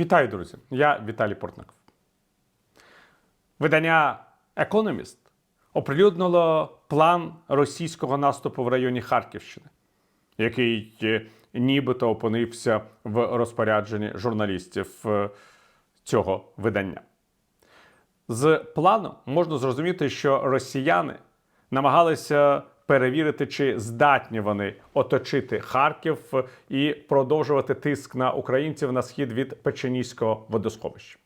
Вітаю, друзі! Я Віталій Портников. Видання Economist оприлюднило план російського наступу в районі Харківщини, який е, нібито опинився в розпорядженні журналістів е, цього видання. З плану можна зрозуміти, що росіяни намагалися перевірити, чи здатні вони оточити Харків і продовжувати тиск на українців на схід від Печеніського водосховища.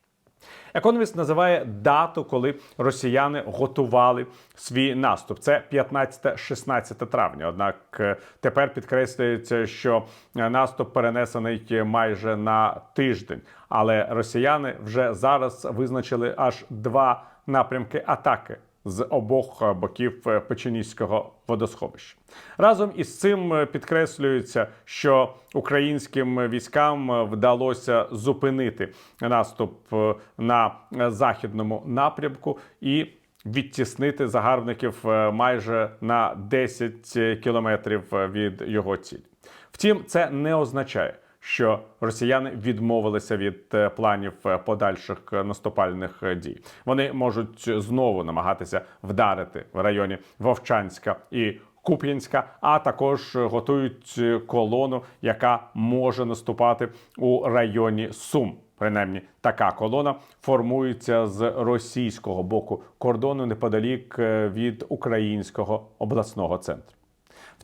Економіст називає дату, коли росіяни готували свій наступ. Це 15-16 травня. Однак е, тепер підкреслюється, що е, наступ перенесений майже на тиждень. Але росіяни вже зараз визначили аж два напрямки атаки з обох боків Печеніського водосховища. Разом із цим підкреслюється, що українським військам вдалося зупинити наступ на західному напрямку і відтіснити загарбників майже на 10 кілометрів від його цілі. Втім, це не означає що росіяни відмовилися від е, планів е, подальших е, наступальних дій. Вони можуть знову намагатися вдарити в районі Вовчанська і Куп'янська, а також готують колону, яка може наступати у районі Сум. Принаймні, така колона формується з російського боку кордону неподалік від українського обласного центру.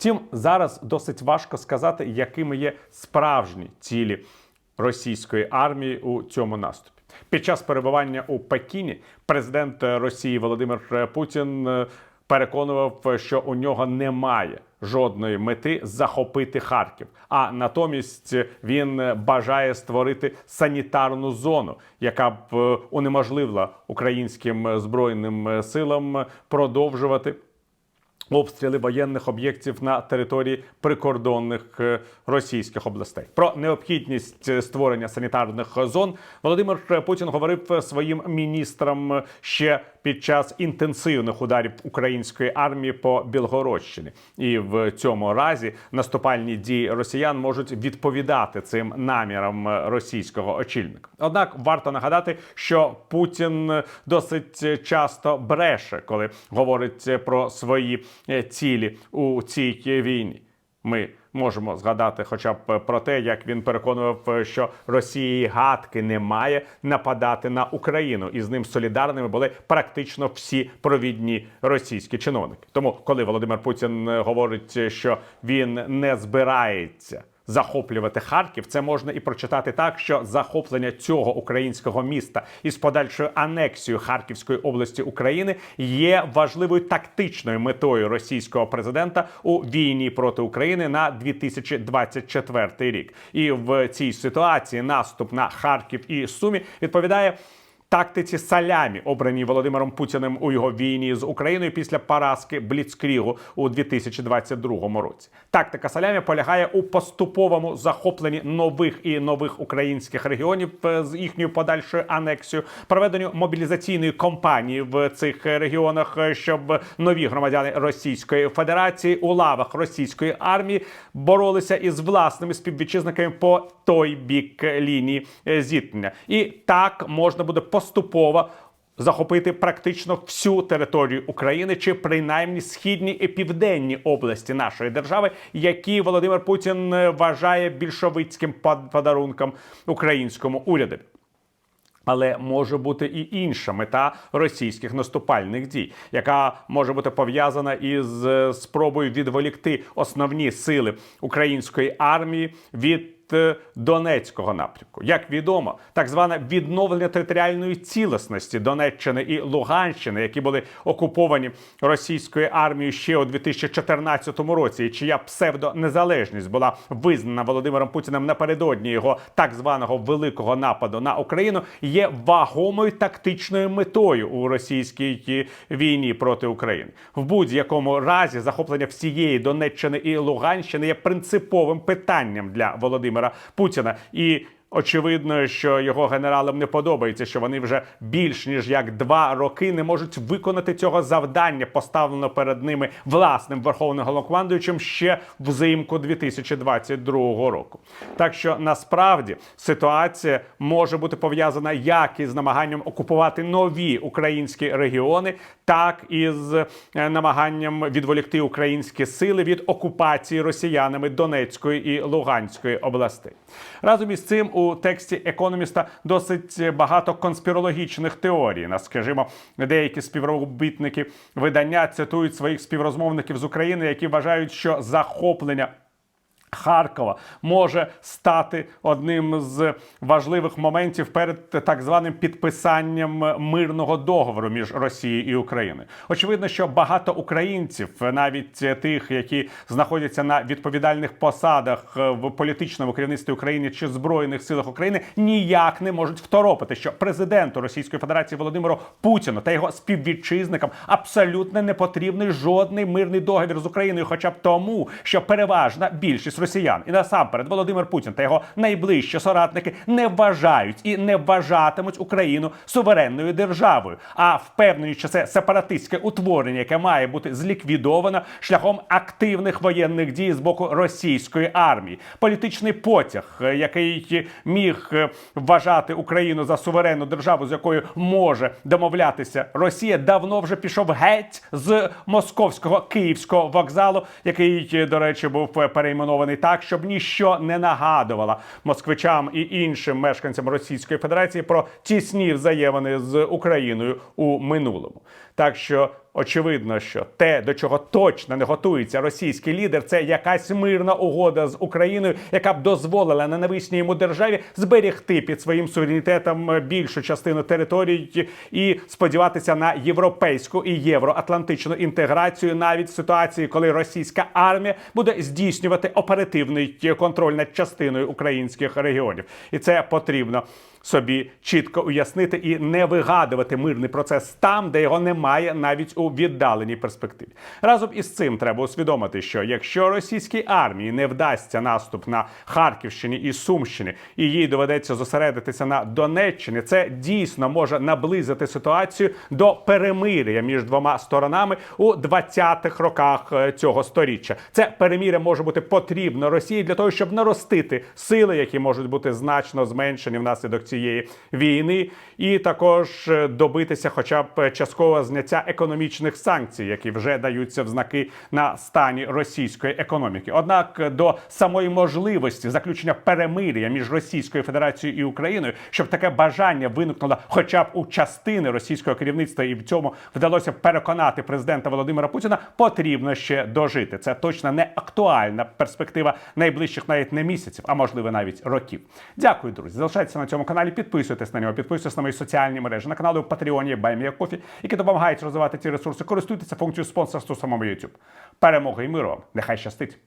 Втім, зараз досить важко сказати, якими є справжні цілі російської армії у цьому наступі. Під час перебування у Пекіні президент Росії Володимир Путін е, переконував, що у нього немає жодної мети захопити Харків. А натомість він бажає створити санітарну зону, яка б е, унеможливила українським збройним силам продовжувати обстріли воєнних об'єктів на території прикордонних е, російських областей. Про необхідність е, створення санітарних зон Володимир Путін говорив своїм міністрам ще під час інтенсивних ударів української армії по Білгородщині, і в цьому разі наступальні дії росіян можуть відповідати цим намірам російського очільника. Однак варто нагадати, що Путін досить часто бреше, коли говорить про свої е, цілі у цій війні. Ми можемо згадати, хоча б про те, як він переконував, що Росії гадки немає нападати на Україну, і з ним солідарними були практично всі провідні російські чиновники. Тому, коли Володимир Путін говорить, що він не збирається захоплювати Харків, це можна і прочитати так, що захоплення цього українського міста із подальшою анексією Харківської області України є важливою тактичною метою російського президента у війні проти України на 2024 рік. І в цій ситуації наступ на Харків і Сумі відповідає тактиці салямі, обраній Володимиром Путіним у його війні з Україною після поразки Бліцкрігу у 2022 році. Тактика салямі полягає у поступовому захопленні нових і нових українських регіонів е, з їхньою подальшою анексією, проведенню мобілізаційної кампанії в цих регіонах, е, щоб нові громадяни Російської Федерації у лавах російської армії боролися із власними співвітчизниками по той бік лінії е, зіткнення, і так можна буде поступово захопити практично всю територію України, чи принаймні східні і південні області нашої держави, які Володимир Путін е, вважає більшовицьким подарунком українському уряду. Але може бути і інша мета російських наступальних дій, яка може бути пов'язана із е, спробою відволікти основні сили української армії від е, Донецького напрямку. Як відомо, так зване відновлення територіальної цілісності Донеччини і Луганщини, які були окуповані російською армією ще у 2014 році, і чия псевдонезалежність була визнана Володимиром Путіним напередодні його так званого великого нападу на Україну, є вагомою тактичною метою у російській війні проти України. В будь-якому разі захоплення всієї Донеччини і Луганщини є принциповим питанням для Володимира Путіна. І Очевидно, що його генералам не подобається, що вони вже більш ніж як два роки не можуть виконати цього завдання, поставлено перед ними власним верховним головнокомандуючим ще взимку 2022 року. Так що насправді ситуація може бути пов'язана як із намаганням окупувати нові українські регіони, так і з е, намаганням відволікти українські сили від окупації росіянами Донецької і Луганської областей. Разом із цим у тексті економіста досить багато конспірологічних теорій. Нас, скажімо, деякі співробітники видання цитують своїх співрозмовників з України, які вважають, що захоплення. Харкова може стати одним з важливих моментів перед так званим підписанням мирного договору між Росією і Україною. Очевидно, що багато українців, навіть тих, які знаходяться на відповідальних посадах в політичному керівництві України чи збройних силах України, ніяк не можуть второпити, що президенту Російської Федерації Володимиру Путіну та його співвітчизникам абсолютно не потрібний жодний мирний договір з Україною, хоча б тому, що переважна більшість росіян і насамперед Володимир Путін та його найближчі соратники не вважають і не вважатимуть Україну суверенною державою, а впевнені, що це сепаратистське утворення, яке має бути зліквідовано шляхом активних воєнних дій з боку російської армії. Політичний потяг, е, який міг е, вважати Україну за суверенну державу, з якою може домовлятися Росія, давно вже пішов геть з московського київського вокзалу, який, е, до речі, був е, перейменований так, щоб ніщо не нагадувало москвичам і іншим мешканцям Російської Федерації про тісні взаємини з Україною у минулому. Так що очевидно, що те, до чого точно не готується російський лідер, це якась мирна угода з Україною, яка б дозволила ненависній йому державі зберегти під своїм суверенітетом більшу частину території і сподіватися на європейську і євроатлантичну інтеграцію, навіть в ситуації, коли російська армія буде здійснювати оперативний контроль над частиною українських регіонів, і це потрібно собі чітко уяснити і не вигадувати мирний процес там, де його немає навіть у віддаленій перспективі. Разом із цим треба усвідомити, що якщо російській армії не вдасться наступ на Харківщині і Сумщині, і їй доведеться зосередитися на Донеччині, це дійсно може наблизити ситуацію до перемир'я між двома сторонами у 20-х роках е, цього сторіччя. Це перемир'я може бути потрібно Росії для того, щоб наростити сили, які можуть бути значно зменшені внаслідок цієї війни, і також е, добитися, хоча б часткового зняття економічних санкцій, які вже даються в знаки на стані російської економіки. Однак до самої можливості заключення перемир'я між Російською Федерацією і Україною, щоб таке бажання виникнуло, хоча б у частини російського керівництва, і в цьому вдалося переконати президента Володимира Путіна, потрібно ще дожити. Це точно не актуальна перспектива найближчих навіть не місяців, а можливо навіть років. Дякую, друзі. Залишайтеся на цьому каналі. Підписуйтесь на нього, підписуйтесь на мої соціальні мережі, на канали в Патреоні, Баймія Кофі, які допомагають розвивати ці ресурси. Користуйтеся функцією спонсорства самому YouTube. Перемоги і миру вам! Нехай щастить!